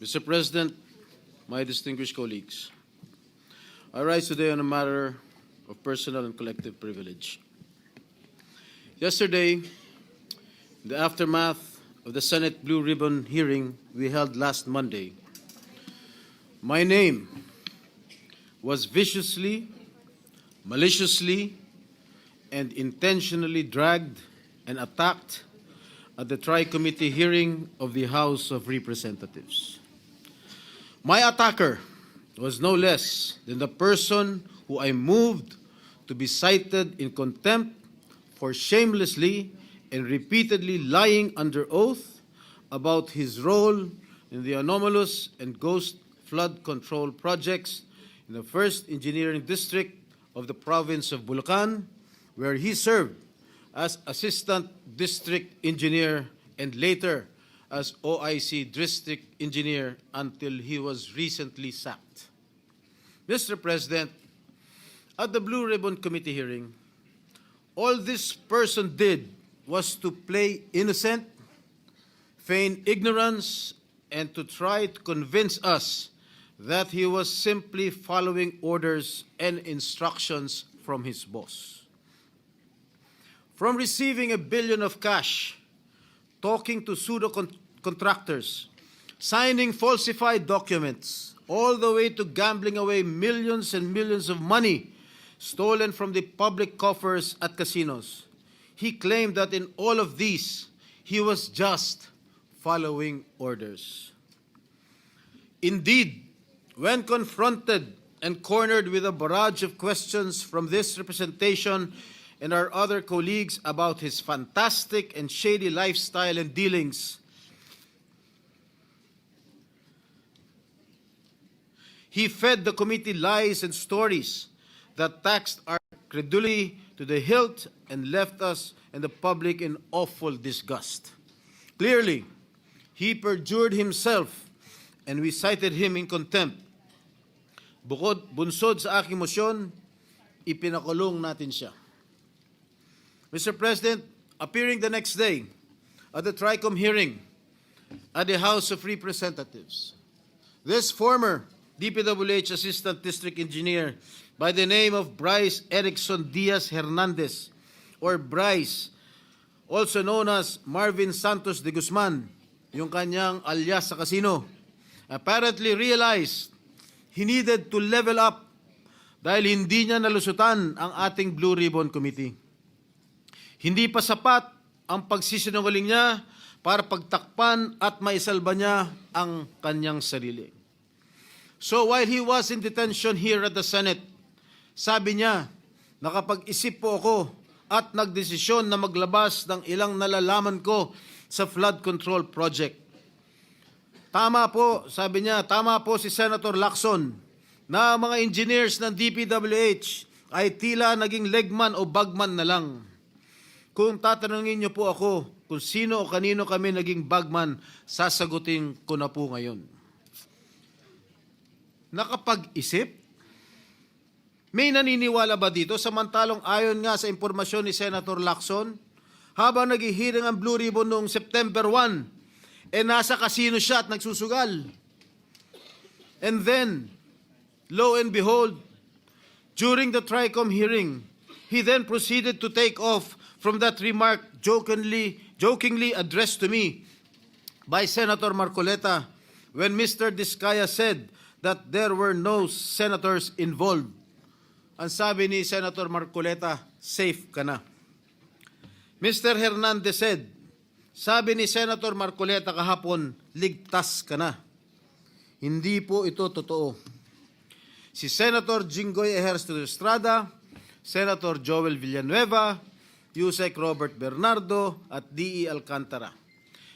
Mr. President, my distinguished colleagues, I rise today on a matter of personal and collective privilege. Yesterday, in the aftermath of the Senate Blue Ribbon hearing we held last Monday, my name was viciously, maliciously, and intentionally dragged and attacked at the Tri-Committee hearing of the House of Representatives. My attacker was no less than the person who I moved to be cited in contempt for shamelessly and repeatedly lying under oath about his role in the anomalous and ghost flood control projects in the first engineering district of the province of Bulacan, where he served as assistant district engineer and later as OIC district engineer until he was recently sacked. Mr. President, at the Blue Ribbon Committee hearing, all this person did was to play innocent, feign ignorance, and to try to convince us that he was simply following orders and instructions from his boss. From receiving a billion of cash, talking to pseudo con- contractors, signing falsified documents, all the way to gambling away millions and millions of money stolen from the public coffers at casinos. He claimed that in all of these, he was just following orders. Indeed, when confronted and cornered with a barrage of questions from this representation and our other colleagues about his fantastic and shady lifestyle and dealings, he fed the committee lies and stories that taxed our credulity to the hilt and left us and the public in awful disgust. Clearly, he perjured himself and we cited him in contempt. Bukod bunsod sa aking motion, ipinakulong natin siya. Mr. President, appearing the next day at the TRICOM hearing at the House of Representatives, this former DPWH Assistant District Engineer by the name of Bryce Erickson Diaz Hernandez, or Bryce, also known as Marvin Santos de Guzman, yung kanyang alias sa casino, apparently realized he needed to level up dahil hindi niya nalusutan ang ating Blue Ribbon Committee. Hindi pa sapat ang pagsisinungaling niya para pagtakpan at maisalba niya ang kanyang sarili. So while he was in detention here at the Senate, sabi niya, nakapag-isip po ako at nagdesisyon na maglabas ng ilang nalalaman ko sa flood control project. Tama po, sabi niya, tama po si Senator Lacson na mga engineers ng DPWH ay tila naging legman o bagman na lang. Kung tatanungin niyo po ako kung sino o kanino kami naging bagman, sasagutin ko na po ngayon. Nakapag-isip? May naniniwala ba dito samantalong ayon nga sa impormasyon ni Senator Lacson, habang naghihiring ang Blue Ribbon noong September 1, eh nasa casino siya at nagsusugal. And then, lo and behold, during the TRICOM hearing, he then proceeded to take off from that remark jokingly, jokingly addressed to me by Senator Marcoleta when Mr. Diskaya said that there were no senators involved. Ang sabi ni Senator Marcoleta, safe ka na. Mr. Hernandez said, sabi ni Senator Marcoleta kahapon, ligtas ka na. Hindi po ito totoo. Si Senator Jinggoy Ejercito Estrada, Senator Joel Villanueva, Yusek Robert Bernardo at D.E. Alcantara.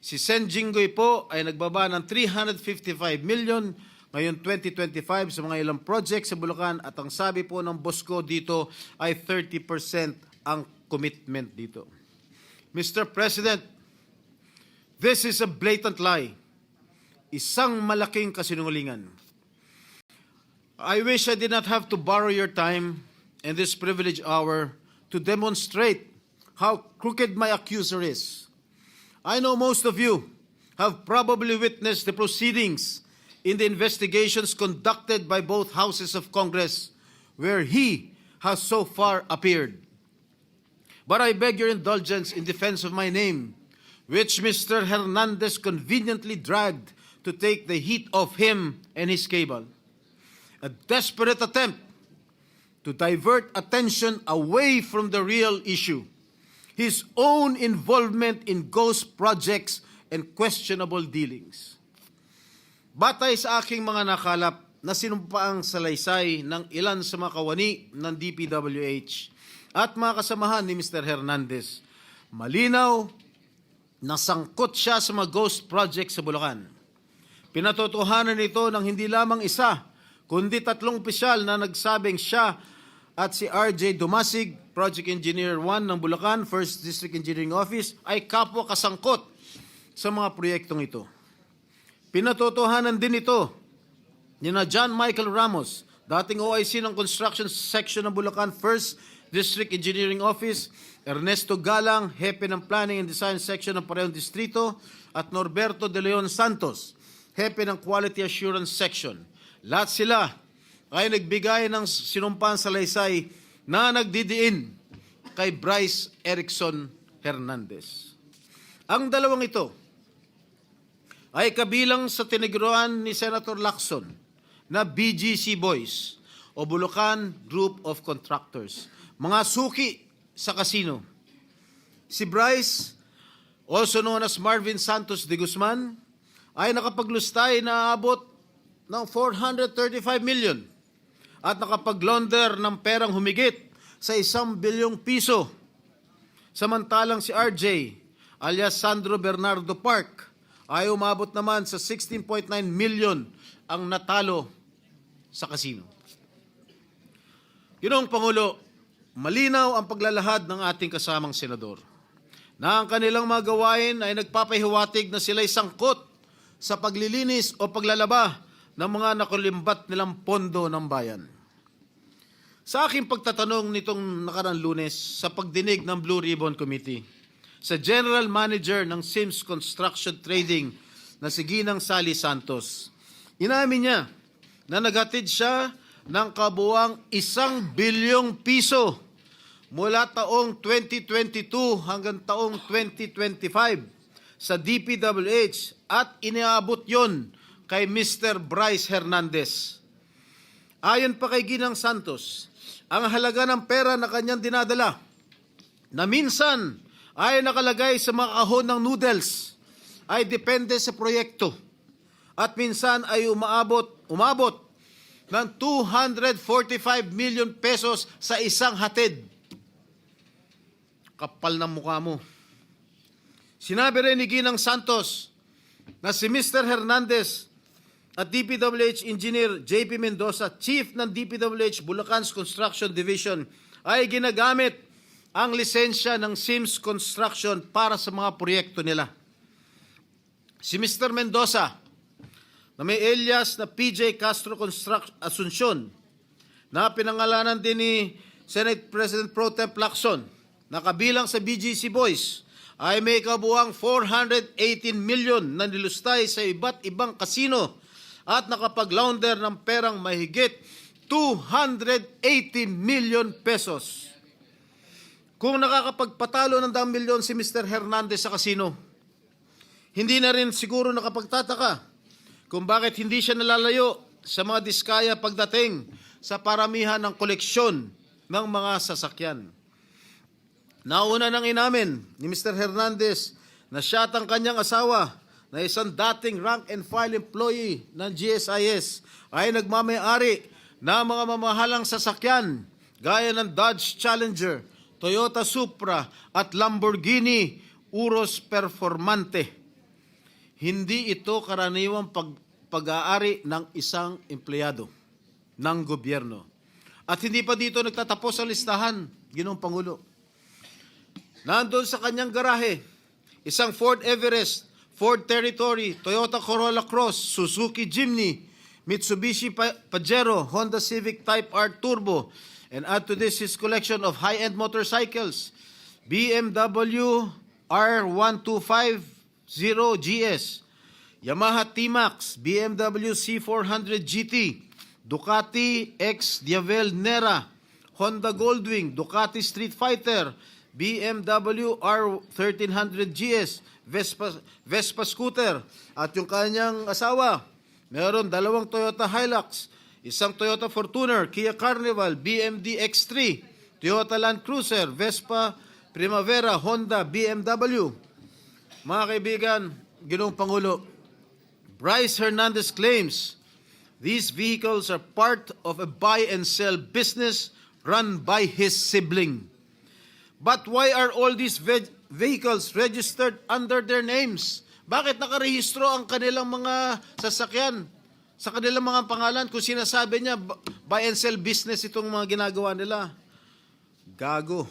Si Sen Jinggoy po ay nagbaba ng 355 million ngayon 2025 sa mga ilang projects sa Bulacan at ang sabi po ng boss ko dito ay 30% ang commitment dito. Mr. President, this is a blatant lie. Isang malaking kasinungalingan. I wish I did not have to borrow your time in this privileged hour to demonstrate how crooked my accuser is. I know most of you have probably witnessed the proceedings in the investigations conducted by both houses of Congress, where he has so far appeared. But I beg your indulgence in defense of my name, which Mr. Hernandez conveniently dragged to take the heat off him and his cable. A desperate attempt to divert attention away from the real issue his own involvement in ghost projects and questionable dealings. Batay sa aking mga nakalap na sinumpaang salaysay ng ilan sa mga kawani ng DPWH at mga kasamahan ni Mr. Hernandez, malinaw na sangkot siya sa mga ghost projects sa Bulacan. Pinatotohanan nito ng hindi lamang isa, kundi tatlong opisyal na nagsabing siya at si RJ Dumasig, Project Engineer 1 ng Bulacan, First District Engineering Office, ay kapwa kasangkot sa mga proyektong ito. Pinatotohanan din ito ni na John Michael Ramos, dating OIC ng Construction Section ng Bulacan First District Engineering Office, Ernesto Galang, Hepe ng Planning and Design Section ng parehong distrito, at Norberto De Leon Santos, Hepe ng Quality Assurance Section. Lahat sila ay nagbigay ng sinumpaan salaysay na nagdidiin kay Bryce Erickson Hernandez. Ang dalawang ito ay kabilang sa tiniguruan ni Senator Lacson na BGC Boys o Bulacan Group of Contractors. Mga suki sa kasino. Si Bryce, also known as Marvin Santos de Guzman, ay nakapaglustay na abot ng 435 million at nakapag-launder ng perang humigit sa isang bilyong piso. Samantalang si RJ, alias Sandro Bernardo Park, ay umabot naman sa 16.9 million ang natalo sa kasino. Ginoong Pangulo, malinaw ang paglalahad ng ating kasamang senador na ang kanilang mga gawain ay nagpapahiwatig na sila'y sangkot sa paglilinis o paglalaba ng mga nakulimbat nilang pondo ng bayan. Sa aking pagtatanong nitong nakarang lunes sa pagdinig ng Blue Ribbon Committee, sa General Manager ng Sims Construction Trading na si Ginang Sally Santos, inamin niya na naghatid siya ng kabuang isang bilyong piso mula taong 2022 hanggang taong 2025 sa DPWH at iniabot yon kay Mr. Bryce Hernandez. Ayon pa kay Ginang Santos, ang halaga ng pera na kanyang dinadala na minsan ay nakalagay sa mga kahon ng noodles ay depende sa proyekto at minsan ay umaabot umabot ng 245 million pesos sa isang hatid. Kapal ng mukha mo. Sinabi rin ni Ginang Santos na si Mr. Hernandez at DPWH Engineer JP Mendoza, Chief ng DPWH Bulacan's Construction Division, ay ginagamit ang lisensya ng Sims Construction para sa mga proyekto nila. Si Mr. Mendoza, na may alias na PJ Castro Construct Asuncion, na pinangalanan din ni Senate President Pro Tem Lacson, na kabilang sa BGC Boys, ay may kabuang 418 million na nilustay sa iba't ibang kasino at nakapag-launder ng perang mahigit 280 million pesos. Kung nakakapagpatalo ng daang milyon si Mr. Hernandez sa kasino, hindi na rin siguro nakapagtataka kung bakit hindi siya nalalayo sa mga diskaya pagdating sa paramihan ng koleksyon ng mga sasakyan. Nauna nang inamin ni Mr. Hernandez na siya at ang kanyang asawa na isang dating rank and file employee ng GSIS ay nagmamayari na mga mamahalang sasakyan gaya ng Dodge Challenger, Toyota Supra at Lamborghini Urus Performante. Hindi ito karaniwang pag, pag-aari ng isang empleyado ng gobyerno. At hindi pa dito nagtatapos ang listahan, Ginoong Pangulo. Nandun sa kanyang garahe, isang Ford Everest, Ford Territory, Toyota Corolla Cross, Suzuki Jimny, Mitsubishi Pa- Pajero, Honda Civic Type R Turbo, and add to this his collection of high-end motorcycles, BMW R1250 GS, Yamaha T-Max, BMW C400 GT, Ducati X Diavel Nera, Honda Goldwing, Ducati Street Fighter, BMW R1300 GS, Vespa, Vespa scooter, at yung kanyang asawa, meron dalawang Toyota Hilux, isang Toyota Fortuner, Kia Carnival, BMD X3, Toyota Land Cruiser, Vespa Primavera, Honda, BMW. Mga kaibigan, Ginoong Pangulo, Bryce Hernandez claims these vehicles are part of a buy and sell business run by his sibling. But why are all these ve- vehicles registered under their names? Bakit nakarehistro ang kanilang mga sasakyan sa kanilang mga pangalan kung sinasabi niya bu- buy and sell business itong mga ginagawa nila? Gago.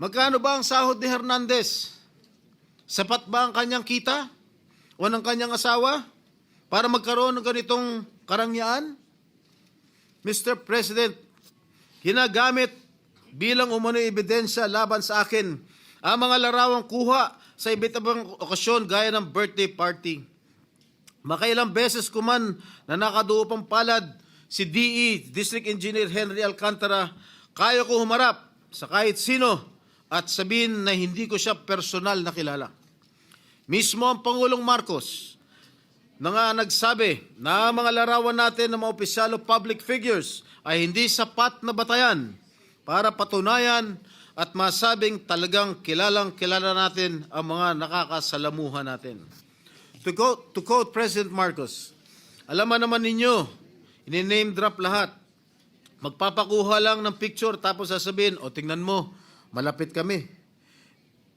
Magkano ba ang sahod ni Hernandez? Sapat ba ang kanyang kita? O ng kanyang asawa? Para magkaroon ng ganitong karangyaan? Mr. President, ginagamit bilang umano ebidensya laban sa akin ang mga larawang kuha sa iba't ibang okasyon gaya ng birthday party. Makailang beses ko man na nakaduupang palad si DE, District Engineer Henry Alcantara, kaya ko humarap sa kahit sino at sabihin na hindi ko siya personal na kilala. Mismo ang Pangulong Marcos na nga nagsabi na mga larawan natin ng mga opisyal o public figures ay hindi sapat na batayan para patunayan at masabing talagang kilalang kilala natin ang mga nakakasalamuhan natin. To quote, to quote President Marcos, alam naman ninyo, ini-name drop lahat. Magpapakuha lang ng picture tapos sasabihin, o tingnan mo, malapit kami.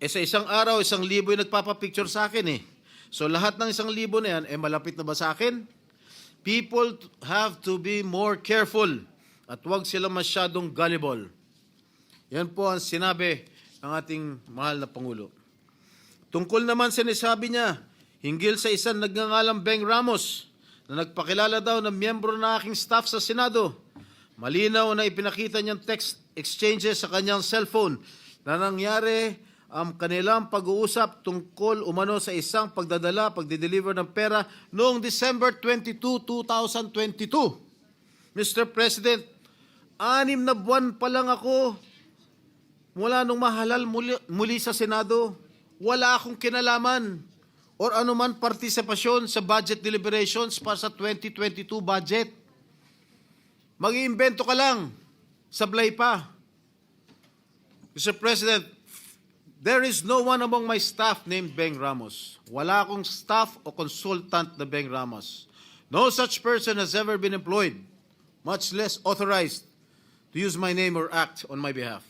Eh sa isang araw, isang libo yung nagpapapicture sa akin eh. So lahat ng isang libo na yan, eh malapit na ba sa akin? People have to be more careful at huwag sila masyadong gullible. Yan po ang sinabi ng ating mahal na Pangulo. Tungkol naman sinasabi niya, hinggil sa isang nagngangalang Beng Ramos na nagpakilala daw ng miyembro ng aking staff sa Senado. Malinaw na ipinakita niyang text exchanges sa kanyang cellphone na nangyari ang kanilang pag-uusap tungkol umano sa isang pagdadala, pagdideliver ng pera noong December 22, 2022. Mr. President, anim na buwan pa lang ako mula nung mahalal muli, muli sa Senado, wala akong kinalaman or anuman partisipasyon sa budget deliberations para sa 2022 budget. Mag-iimbento ka lang, sablay pa. Mr. President, there is no one among my staff named Beng Ramos. Wala akong staff o consultant na Beng Ramos. No such person has ever been employed, much less authorized to use my name or act on my behalf.